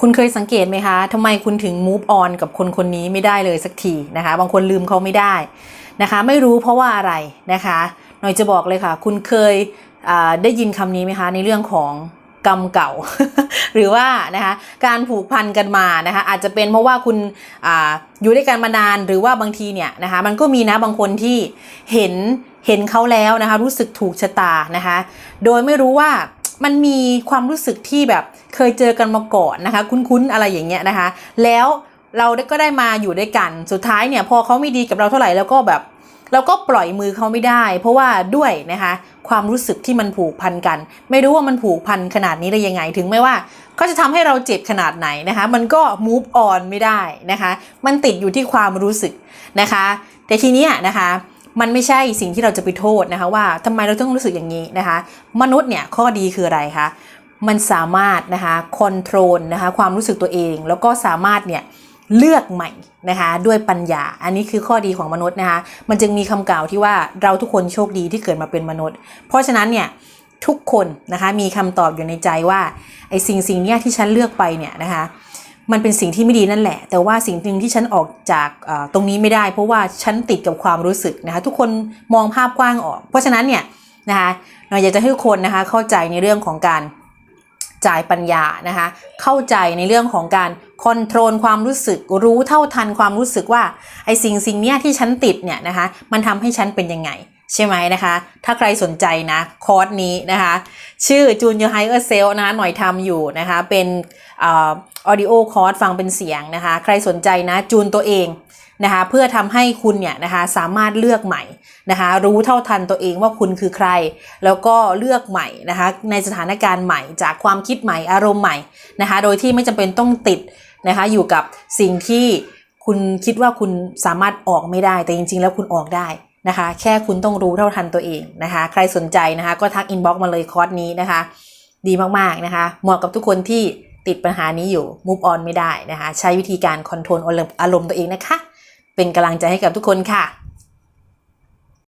คุณเคยสังเกตไหมคะทำไมคุณถึง move on กับคนคนนี้ไม่ได้เลยสักทีนะคะ บางคนลืมเขาไม่ได้นะคะ ไม่รู้เพราะว่าอะไรนะคะ หน่อยจะบอกเลยค่ะ คุณเคยได้ยินคำนี้ไหมคะในเรื่องของกรรมเก่า หรือว่านะคะการผูกพันกันมานะคะอาจจะเป็นเพราะว่าคุณออยู่ด้วยกันมานานหรือว่าบางทีเนี่ยนะคะมันก็มีนะบางคนที่เห็นเห็นเขาแล้วนะคะรู้สึกถูกชะตานะคะ โดยไม่รู้ว่ามันมีความรู้สึกที่แบบ เคยเจอกันมาก่อนนะคะ คุ้นๆอะไรอย่างเงี้ยนะคะ แล้วเราก็ได้มาอยู่ด้วยกันสุดท้ายเนี่ยพอเขาไม่ดีกับเราเท่าไหร่แล้วก็แบบเราก็ปล่อยมือเขาไม่ได้ เพราะว่าด้วยนะคะความรู้สึกที่มันผูกพันกัน ไม่รู้ว่ามันผูกพันขนาดนี้ได้ยังไงถึงไม่ว่าเขาจะทำให้เราเจ็บขนาดไหนนะคะ มันก็ move on ไม่ได้นะคะ มันติดอยู่ที่ความรู้สึกนะคะ แต่ทีเนี้ยนะคะมันไม่ใช่สิ่งที่เราจะไปโทษนะคะว่าทำไมเราต้องรู้สึกอย่างนี้นะคะ มนุษย์เนี่ยข้อดีคืออะไรคะ มันสามารถนะคะคอนโทรลนะคะความรู้สึกตัวเอง แล้วก็สามารถเนี่ยเลือกใหม่นะคะด้วยปัญญา อันนี้คือข้อดีของมนุษย์นะคะ มันจึงมีคำกล่าวที่ว่าเราทุกคนโชคดีที่เกิดมาเป็นมนุษย์ เพราะฉะนั้นเนี่ยทุกคนนะคะมีคำตอบอยู่ในใจว่าไอ้สิ่งสิ่งเนี้ยที่ฉันเลือกไปเนี่ยนะคะมันเป็นสิ่งที่ไม่ดีนั่นแหละ แต่ว่าสิ่งหนึ่งที่ฉันออกจากตรงนี้ไม่ได้ เพราะว่าฉันติดกับความรู้สึกนะคะทุกคนมองภาพกว้างออก เพราะฉะนั้นเนี่ยนะคะเราอยากจะให้ทุกคนนะคะเข้าใจในเรื่องของการ จ่ายปัญญานะคะ เข้าใจในเรื่องของการคอนโทรลความรู้สึกรู้เท่าทันความรู้สึกว่าไอ้สิ่งสิ่งเนี้ยที่ฉันติดเนี่ยนะคะมันทำให้ฉันเป็นยังไง ใช่ไหมนะคะ ถ้าใครสนใจนะคอร์สนี้นะคะ ชื่อ Junior Higher Self นะคะหน่อยทำอยู่นะคะ เป็นออดิโอคอร์สฟังเป็นเสียงนะคะ ใครสนใจนะจูนตัวเองนะคะเพื่อทำให้คุณเนี่ยนะคะสามารถเลือกใหม่นะคะรู้เท่าทันตัวเองว่าคุณคือใคร แล้วก็เลือกใหม่นะคะในสถานการณ์ใหม่จากความคิดใหม่อารมณ์ใหม่นะคะโดยที่ไม่จำเป็นต้องติดนะคะอยู่กับสิ่งที่คุณคิดว่าคุณสามารถออกไม่ได้ แต่จริง ๆ แล้วคุณออกได้ นะคะ แค่คุณต้องรู้เท่าทันตัวเองนะคะ ใครสนใจนะคะก็ทักอินบ็อกซ์มาเลยคอร์สนี้นะคะ ดีมากๆนะคะ เหมาะกับทุกคนที่ติดปัญหานี้อยู่ move on ไม่ได้นะคะ ใช้วิธีการคอนโทรลอารมณ์ตัวเองนะคะ เป็นกำลังใจให้กับทุกคนค่ะ